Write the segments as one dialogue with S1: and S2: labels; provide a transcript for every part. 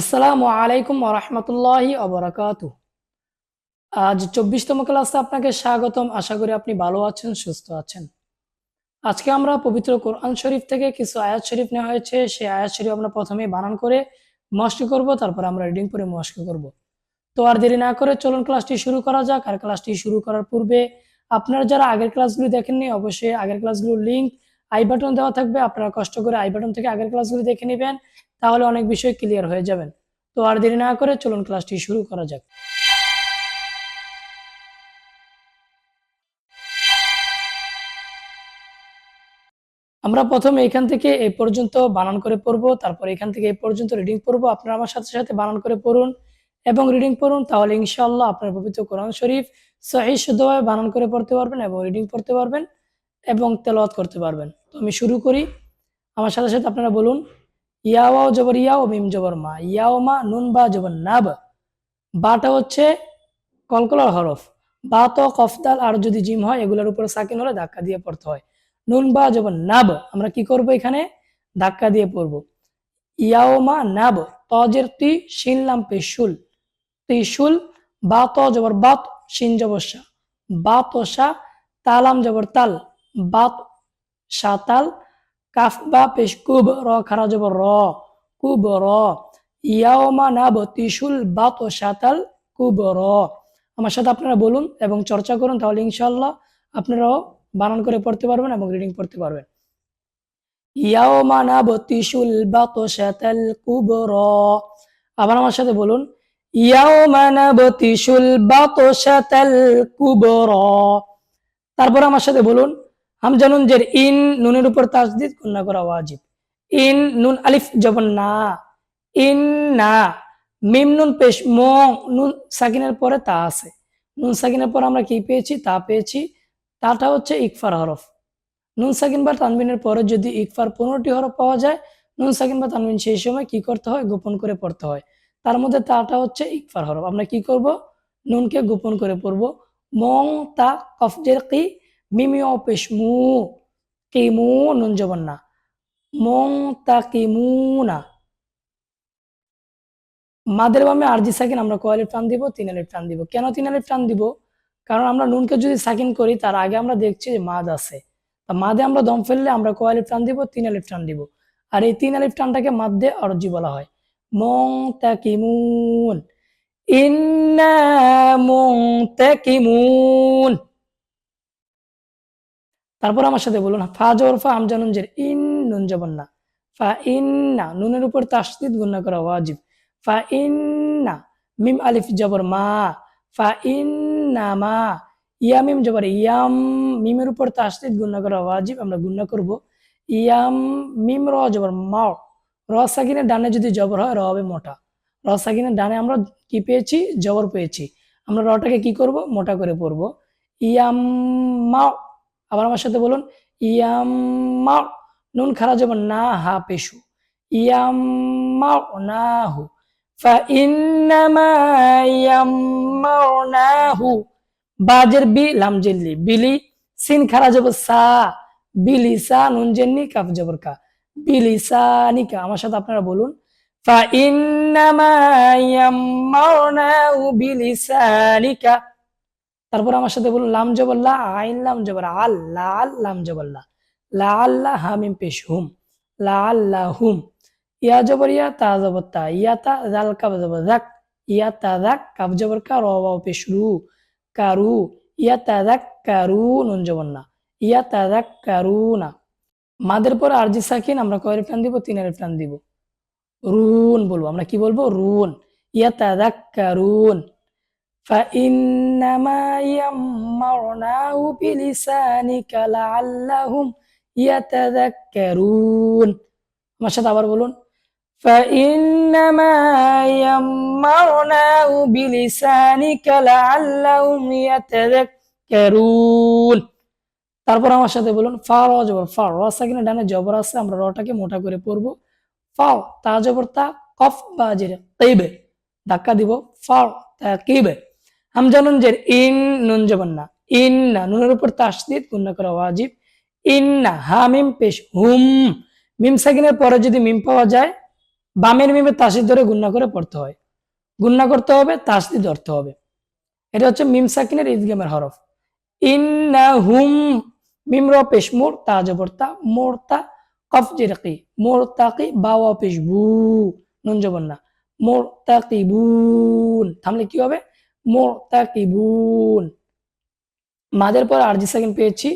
S1: আসসালামু আলাইকুম রহমতুল্লাহি অবরাকাত আজ চব্বিশতম ক্লাসে আপনাকে স্বাগতম। আশা করি আপনি ভালো আছেন, সুস্থ আছেন। আজকে আমরা পবিত্র কোরআন শরীফ থেকে কিছু আয়াত শরীফ নেওয়া হয়েছে। সেই আয়াত শরীফ আমরা প্রথমে বানান করে মস্ক করব, তারপর আমরা রিডিং করে মস্ক করব। তো আর দেরি না করে চলুন ক্লাসটি শুরু করা যাক। আর ক্লাসটি শুরু করার পূর্বে আপনারা যারা আগের ক্লাসগুলি দেখেননি, অবশ্যই আগের ক্লাসগুলোর লিঙ্ক আই বাটন দেওয়া থাকবে, আপনারা কষ্ট করে আই বাটন থেকে আগের ক্লাসগুলি দেখে নেবেন, তাহলে অনেক বিষয় ক্লিয়ার হয়ে যাবেন। তো আর দেরি না করে চলুন ক্লাসটি শুরু করা যাক। আমরা প্রথমে এখান থেকে এই পর্যন্ত বানান করে পড়ব, তারপর এখান থেকে এই পর্যন্ত রিডিং পড়ব, আপনারা আমার সাথে সাথে বানান করে পড়ুন, এবং রিডিং পড়ুন, তাহলে ইনশাআল্লাহ আপনার পবিত্র কোরআন শরীফ সহি শুদ্ধভাবে বানান করে পড়তে পারবেন, এবং রিডিং পড়তে পারবেন, এবং তেলাওয়াত করতে পারবেন। তো আমি শুরু করি। আমার সাথে সাথে আপনারা বলুন ইয়াওয়াও জবর ইয়াও মিম জবর মা, ইয়াও মা নুন বা জবর নাব। বাটা হচ্ছে কলকলার হরফ। বা তো কফদাল আর যদি জিম হয়, এগুলোর উপরে সাকিন হলে ধাক্কা দিয়ে পড়তে হয়। নুন বা জবর নাব, আমরা কি করব এখানে? ধাক্কা দিয়ে পড়ব। ইয়াও মা নাব, তজের তি শিনলাম পেশুল। ত্রিশুল, বা ত জবর বাত, শিন জবর সা। বা তো সা, তালাম জবর তাল। বাত সাতাল, কাফ বা পেশ কুব র খারা র কুব র ইয়াওমা না বতিসুল বা তো সাতাল কুব র আমার সাথে আপনারা বলুন এবং চর্চা করুন, তাহলে ইনশাল্লাহ আপনারাও বানান করে পড়তে পারবেন এবং রিডিং পড়তে পারবেন। ইয়াওমা নাব তিশুল বাত ও সাতাল কুব র আবার আমার সাথে বলুন, ইয়াওমা নাব তিশুল বাত ও সাতাল কুব র তারপর আমার সাথে বলুন হামজা নুন জের ইন নুনের উপর তাসদিদ গুন্না করা ওয়াজিব। ইন নুন আলিফ জবন না। ইন না। মিম নুন পেশ ম। নুন সাকিনের পরে তা আছে। নুন সাকিনের পর আমরা কি পেয়েছি? তা পেয়েছি। তাটা হচ্ছে ইকফার হরফ। নুন সাকিন বা তানবিনের পরে যদি ইকফার পনেরোটি হরফ পাওয়া যায়, নুন সাকিন বা তানবিন সেই সময় কি করতে হয়? গোপন করে পড়তে হয়। তার মধ্যে তাটা হচ্ছে ইকফার হরফ। আমরা কি করব? নুনকে গোপন করে পড়ব। মং তা কফজের কি মিমিও পেশ মু কিমু নুন জবন না মং তা কিমুনা মাদের বামে আরজি সাকিন আমরা কয়ালিফ টান দিব তিন আলিফ টান দিব কেন তিন আলিফ টান দিব কারণ আমরা নুনকে যদি সাকিন করি তার আগে আমরা দেখছি যে মাদ আছে তা মাদে আমরা দম ফেললে আমরা কয়ালিফ টান দিব তিন আলিফ টান দিব আর এই তিন আলিফ টানটাকে মাদ্দে আরজি বলা হয় মং তা কিমুন ইন্না মং তা কিমুন তারপর আমার সাথে বলুন ফা জবর ফা আমজানুন জের, ইন নুন জবর না। ফা ইন না, নুনের উপর তাসদিদ গুন্না করা ওয়াজিব। ফা ইন ইন্না মিম আলিফ জবর মা। ফা ইন না মা, ইয়া মিম জবর, ইয়াম মিমের উপর তাসদিদ গুন্না করা ওয়াজিব, আমরা গুন্না করব। ইয়াম মিম র জবর মাও র সাকিনের ডানে যদি জবর হয়, র হবে মোটা। র সাকিনের ডানে আমরা কি পেয়েছি? জবর পেয়েছি। আমরা রটাকে কি করব? মোটা করে পড়ব ইয়াম মাও আবার আমার সাথে বলুন ইয়াম্মা নুন খারা যেমন না হা পেশু। ইয়াম্মা না হু বাজের বি, লাম জেল্লি বিলি সিন খারা যাব সা, বিলি সা, নুন জেন্নি কাফ জবর কা, বিলি সা নিকা আমার সাথে আপনারা বলুন, ফা ইন্নামা সা নিকা তারপর আমার সাথে বলুন লাম জবল্লা আইন লাম জবর আল্লাহ আল্লাম জবল্লা লা। আল্লাহ হামিম পেশ, হুম। লা আল্লাহ হুম। ইয়া জবর ইয়া, তা জবর তা। ইয়া তা জাল কাব জবর জাক ইয়া তা জাক কাব জবর কা, র ওয়াও পেশ, রু। কারু ইয়া তা জাক কারু নুন জবর না। ইয়া তা জাক কারু না। মাদের পর আরজি সাকিন, আমরা কয়ের টান দিব, তিনের টান দিব। রুন বলব, আমরা কি বলব? রুন। ইয়া তা জাক কারুন فإنما يمرناه بلسانك لعلهم يتذكرون আমার সাথে আবার বলুন فإنما يمرناه بلسانك لعلهم يتذكرون তারপর আমার সাথে বলুন ফা র জবর ফা র সাকিনে ডানে জবর আছে আমরা রটাকে মোটা করে পড়বো ফাও তা জবর তা কফ বা জেরে তাইবে ধাক্কা দিব ফাও তা কিবে হামজা নুন জের ইন নুন জবর না। ইন না, নুনের উপর তাসদিদ গুন্না করা ওয়াজিব। ইন না, হা, মিম, পেশ, হুম। মিম সাকিনের পরে যদি মিম পাওয়া যায়, বামের মিমে তাসিদ ধরে গুন্না করে পড়তে হয়। গুন্না করতে হবে তাসদি ধরতে হবে। এটা হচ্ছে মিম সাকিনের ঈদগামের হরফ। ইন্নাহুম মিম র পেশ মোর তা জবর তা মোর তা, কফ জিরকি তাকি বাওয়া পেশ বু, নুন জবর না। মোর তাকিবুন থামলে কি হবে? মোর তাকিবুন মাদের পর আরজি সেকেন্ড পেয়েছি,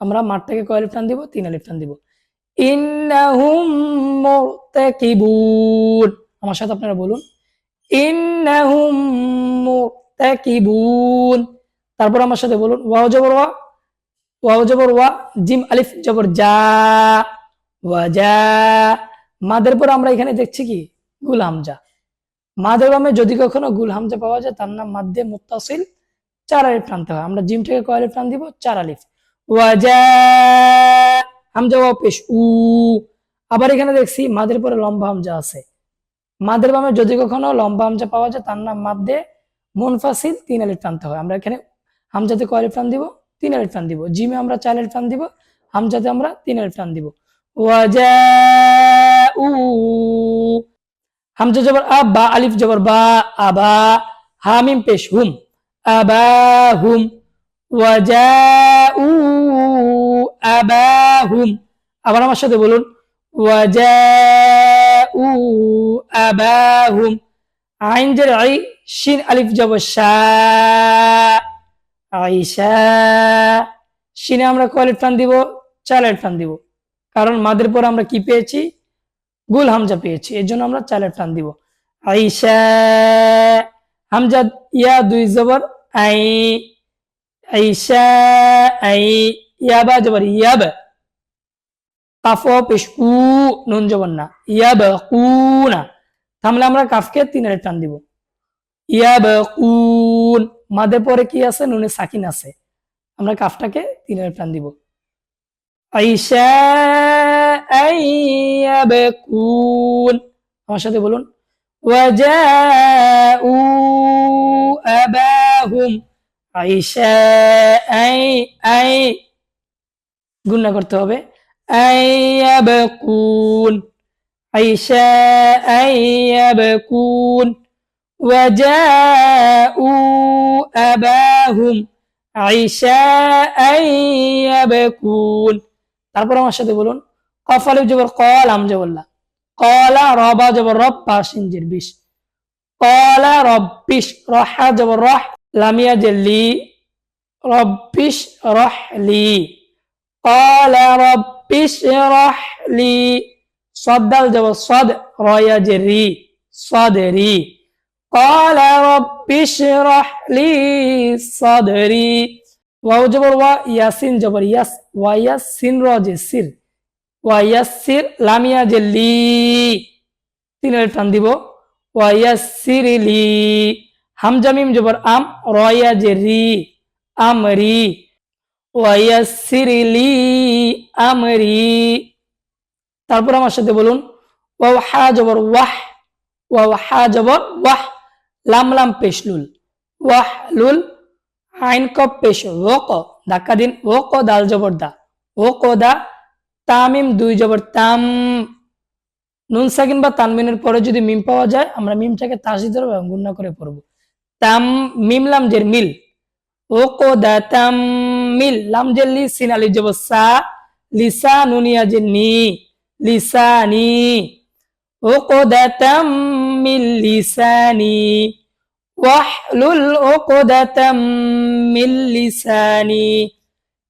S1: আমরা মাঠটাকে কয় আলিফ টান দিব? তিন আলিফ টান দিব। ইন্নাহুম মুরতাকিবুন। আমার সাথে আপনারা বলুন। ইন্নাহুম মুরতাকিবুন। তারপর আমার সাথে বলুন, ওয়াও জবর ওয়া, ওয়াও জবর ওয়া, জিম আলিফ জবর যা ওয়া যা মাদের পর আমরা এখানে দেখছি কি? গুল হামজা মাদের বামে যদি কখনো গুল হামজা পাওয়া যায়, তার নাম মাদ্দে মুত্তাসিল চার আলিফ টানতে হয়। আমরা জিম থেকে কয় আলিফ টান দিব? চার আলিফ ওয়াজা, হামজা ওয়া উ। আবার এখানে দেখছি মাদের পরে লম্বা হামজা আছে। মাদের বামে যদি কখনো লম্বা হামজা পাওয়া যায়, তার নাম মাদ্দে মুনফাসিল, তিন আলিফ টানতে হয়। আমরা এখানে হামজাতে কয় আলিফ টান দিব? তিন আলিফ টান দিব। জিমে আমরা চার আলিফ টান দিব, হামজাতে আমরা তিন আলিফ টান দিব। ওয়াজা, উ। হামজা জবর আ বা আলিফ জবর বা, আবা, হামিম পেশ হুম। আবাহুম। ওয়াজাউ আবাহুম। আবার আমার সাথে বলুন। ওয়াজাউ আবাহুম। আইন জের আই, শিন, আলিফ যাব শা আইসা শিনে আমরা কয় টান দিব আলিফ টান দিব। কারণ মাদের পর আমরা কি পেয়েছি? গুল হামজা পেয়েছি, এর জন্য আমরা আলিফ টান দিব। আইসা হামজা, ইয়া দুই জবর, আই আইসা আই ইয়াবা জবর ইয়াব কাফ পেশ উ নুন জবর না। ইয়াব কুনা। তাহলে আমরা কাফকে তিনের টান দিব। ইয়াব কুন। মাদে পরে কি আছে? নুনে সাকিন আছে। আমরা কাফটাকে তিনের টান দিব। আইসা আইয়াবকুন আমার সাথে বলুন ওয়াজাউ আবাহুম আইসা আই আই গুণনা করতে হবে আইয়াবকুন আইসা আইয়াবকুন ওয়াজাউ আবাহুম আইসা আইয়াবকুন তারপর আমার সাথে বলুন কফ আলিফ জবর কল আম জবল্লা কলা রবা জবর রব পাশিনজির বিশ কলা রব্বিশ রহা জবর রহ লামিয়া জেলি রব্বিশ রহলি কলা রব্বিশ রহলি صدال جواب صد رايا جري صدري قال رب اشرح لي صدري واو جبر وا ياسين جبر ياس ওয়াইয়াসিন রজেসির ওয়াইয়াসির লামিয়া যে লি। তিনের টান দিব ওয়াইয়াসির লি। হামজামিম জবর আম, রয়া যে রি আমরি ওয়াইয়াসির লি আমরি তারপর আমার সাথে বলুন ওয়াহা জবর ওয়াহ ওয়াহা জবর ওয়াহ, লাম লাম পেশলুল ওয়াহলুল আইন কপ পেশ ওয়াক ধাক্কা দিন। ও ক দাল জবর দা। ও ক দা তামিম দুই জবর তাম। নুন সাকিন বা তানমিনের পরে যদি মিম পাওয়া যায়, আমরা মিমটাকে তাসি ধরবো এবং গুণনা করে পড়ব। তাম, মিম, লাম, জের, মিল। ও কো দা তাম, মিল। লাম, জের, লি, সিন আলি জবর, সা। লিসা নুনিয়া জের, নি। লিসানি ও কো দা তাম, মিল লিসানি ওয়াহলুল উকদাতাম মিন লিসানি।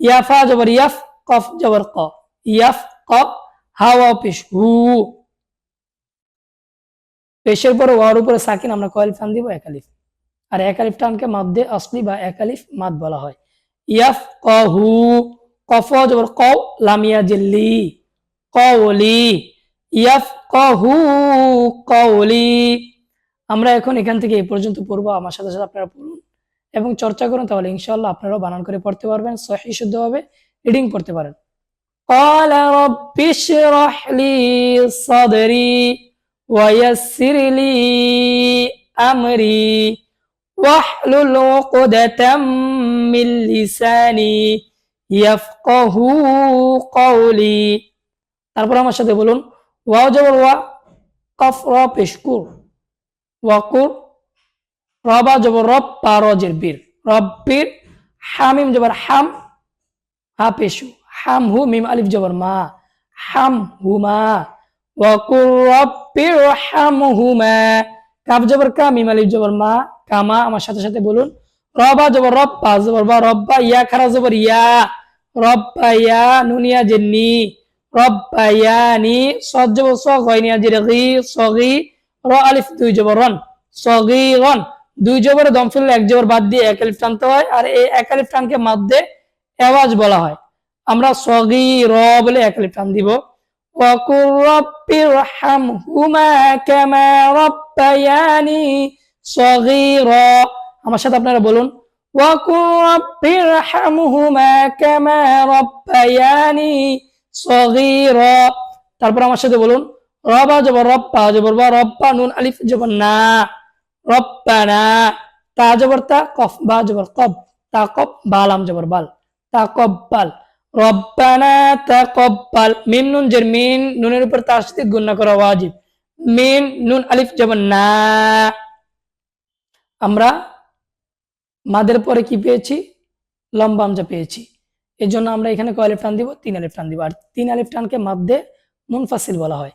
S1: ইয়াফা জবর, ইয়াফ কফ জবর ক। ইয়াফ ক হাওয়া পেশ হু। পেশের পরে ওয়ার উপরে সাকিন আমরা কয়েল ফান দিব? একালিফ আর একালিফ টানকে মাদ্দে আসলি বা একালিফ মাদ বলা হয়। ইয়াফ ক হু। কফ জবর ক লামিয়া জিল্লি। কওলি ইয়াফ ক হু কওলি আমরা এখন এখান থেকে এই পর্যন্ত পড়বো আমার সাথে সাথে আপনারা পড়ুন এবং চর্চা করুন তাহলে ইনশাআল্লাহ আপনারাও বানান করে পড়তে পারবেন সহি শুদ্ধভাবে রিডিং পড়তে পারেন قال رب اشرح لي صدري ويسر لي أمري واحلل عقدة من لساني يفقه قولي তারপর আমার সাথে বলুন ওয়াও জবর ওয়া কফ র পেশকুর ওয়াকুর রবা জবর রব পা রজের বীর রব্বির হামিম জবর হাম হা পেশু হাম হু মিম আলিফ জবর মা। হাম হুমা ওয়াকুর রব্বির হাম হুমা কাব জবর কা, মিম আলিফ জবর মা। কামা আমার সাথে সাথে বলুন। রবা জবর রব, পা জবর বা রব্বা ইয়া, খারা জবর ইয়া। রব্বা ইয়া নুনিয়া জেন্নি। রব্বা ইয়ানি সদ জবর স গয়নিয়া জিরে গি সগি। র আলিফ দুই জবর রন সগি রন দুই জবরে দম ফেললে এক জবর বাদ দিয়ে এক আলিফ টানতে হয় আর এই এক আলিফ টানকে মাদ্দে আওয়াজ বলা হয় আমরা সগি র বলে এক আলিফ টান দিব وقل رب ارحمهما كما ربياني صغيرا আমার সাথে আপনারা বলুন وقل رب ارحمهما كما ربياني صغيرا তারপর আমার সাথে বলুন রবা জবর রব্বা জবর বা রব্বা নুন আলিফ জবর না। রব্বানা তা জবর তা কফ, বা জবর কব। তা কব বালাম জবর বাল। তা কব্বাল রব্বানা বাল। মিম নুন জের মিন, নুনের উপর তাসদিদ গুণ করা ওয়াজিব। মিন নুন আলিফ যেমন না। আমরা মাদের পরে কি পেয়েছি? লম্বা আমজা পেয়েছি। এর জন্য আমরা এখানে কয় আলিফ টান দিব? তিন আলিফ টান দিব। আর তিন আলিফ টানকে মাদ্দে মুনফাসিল বলা হয়।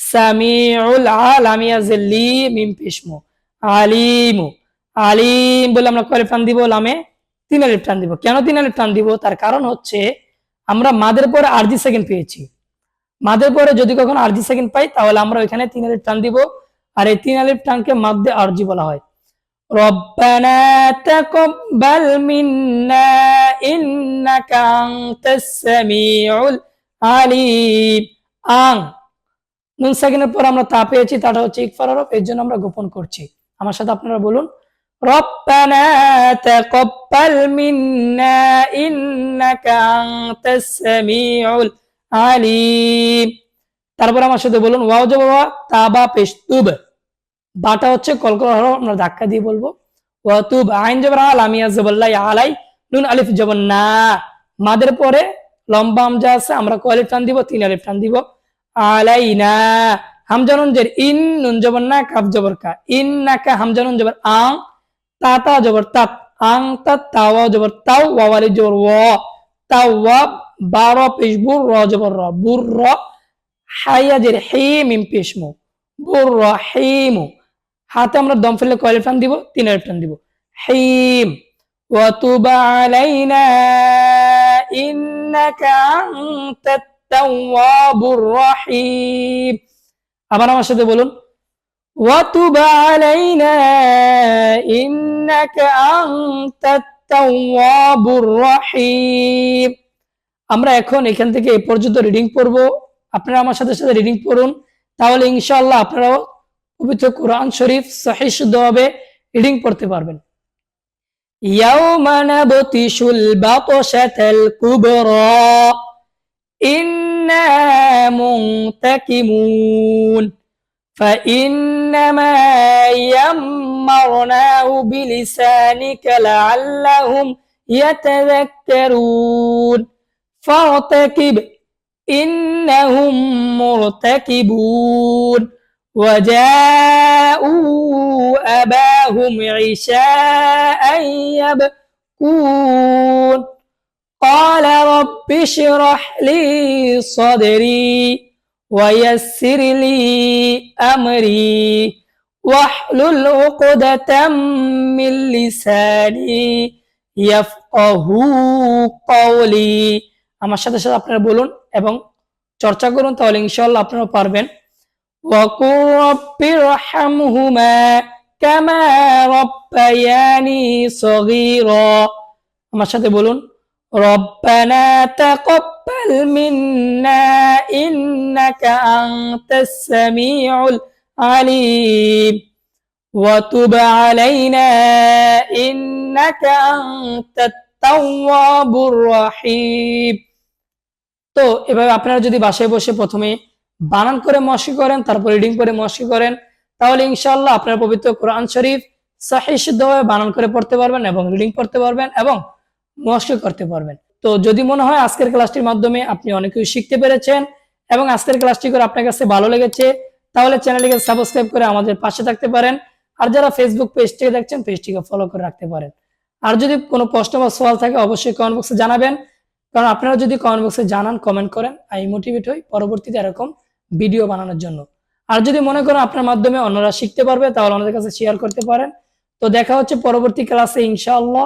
S1: সামিউল আলামিয়াজের লি মিম পেশমু আলিমু আলিম বলে আমরা কয় টান দিব লামে তিন আলিফ টান দিব কেন তিন আলিফ টান দিব তার কারণ হচ্ছে আমরা মাদের পরে আরজি সেকেন্ড পেয়েছি মাদের পরে যদি কখনো আরজি সেকেন্ড পাই তাহলে আমরা ওইখানে তিন আলিফ টান দিব আর এই তিন আলিফ টানকে মাদ্দে আরজি বলা হয় ربنا تقبل منا إنك أنت السميع العليم আং নুন সেকেন্ডের পর আমরা তা পেয়েছি তাটা হচ্ছে ইকফার হরফ এর জন্য আমরা গোপন করছি আমার সাথে আপনারা বলুন ربنا تقبل منا إنك أنت السميع العليم তারপর আমার সাথে বলুন ওয়াও জবর ওয়া তাবা পেশতুব বাটা হচ্ছে কলকল হরফ আমরা ধাক্কা দিয়ে বলবো ওয়াতুব আইন জবর আল আমিয়া জবল্লাই আলাই নুন আলিফ জবর না মাদের পরে লম্বা আমজা আছে আমরা কয় আলিফ টান দিব তিন আলিফ টান দিব আলাইনা। হামজানুন ইন, নুন জবর না, কাফ জবর কা। ইন না কা হামজানুন জবর আং, তা তা জবর তাত। আং, তা তাওয়া জবর তাও ওয়ালি জবর ও। তাওয়াব বারো পেশবুর র জবর র। বুর র বুর র হেমু হাতে আমরা দম ফেলে কয় টান দিব? তিন টান দিব। হেম ওয়াতুবা আলাইনা, ইন্নাকা আনতাত التواب الرحيم আবার আমার সাথে বলুন وتب علينا إنك أنت التواب الرحيم আমরা এখন এখান থেকে এই পর্যন্ত রিডিং পড়ব আপনারা আমার সাথে সাথে রিডিং পড়ুন তাহলে ইনশাআল্লাহ আপনারাও পবিত্র কোরআন শরীফ সহি শুদ্ধভাবে রিডিং পড়তে পারবেন يوم نبطش البطشة الكبرى إنا منتكمون فإنما يمرناه بلسانك لعلهم يتذكرون فارتكب إنهم مرتكبون وجاءوا أباهم عشاء يبكون قال رب اشرح لي صدري ويسر لي أمري واحلل عقدة من لساني يفقه قولي আমার সাথে সাথে আপনারা বলুন এবং চর্চা করুন তাহলে ইনশাআল্লাহ আপনারা পারবেন وقل رب ارحمهما كما ربياني صغيرا আমার সাথে বলুন ربنا تقبل منا إنك أنت السميع العليم وتب علينا إنك أنت التواب الرحيم তো এভাবে আপনারা যদি বাসায় বসে প্রথমে বানান করে মশি করেন তারপর রিডিং করে মশি করেন তাহলে ইনশাআল্লাহ আপনার পবিত্র কোরআন শরীফ সহি শুদ্ধভাবে বানান করে পড়তে পারবেন এবং রিডিং পড়তে পারবেন এবং মশি করতে পারবেন। তো যদি মনে হয় আজকের ক্লাসটির মাধ্যমে আপনি অনেক কিছু শিখতে পেরেছেন এবং আজকের ক্লাসটি করে আপনার কাছে ভালো লেগেছে, তাহলে চ্যানেলটিকে সাবস্ক্রাইব করে আমাদের পাশে থাকতে পারেন। আর যারা ফেসবুক পেজ থেকে দেখছেন পেজটিকে ফলো করে রাখতে পারেন। আর যদি কোনো প্রশ্ন বা সওয়াল থাকে, অবশ্যই কমেন্ট বক্সে জানাবেন। কারণ আপনারা যদি কমেন্ট বক্সে জানান কমেন্ট করেন আমি মোটিভেট হই পরবর্তীতে এরকম ভিডিও বানানোর জন্য। আর যদি মনে করেন আপনার মাধ্যমে অন্যরা শিখতে পারবে, তাহলে আমাদের কাছে শেয়ার করতে পারেন। তো দেখা হচ্ছে পরবর্তী ক্লাসে ইনশাআল্লাহ।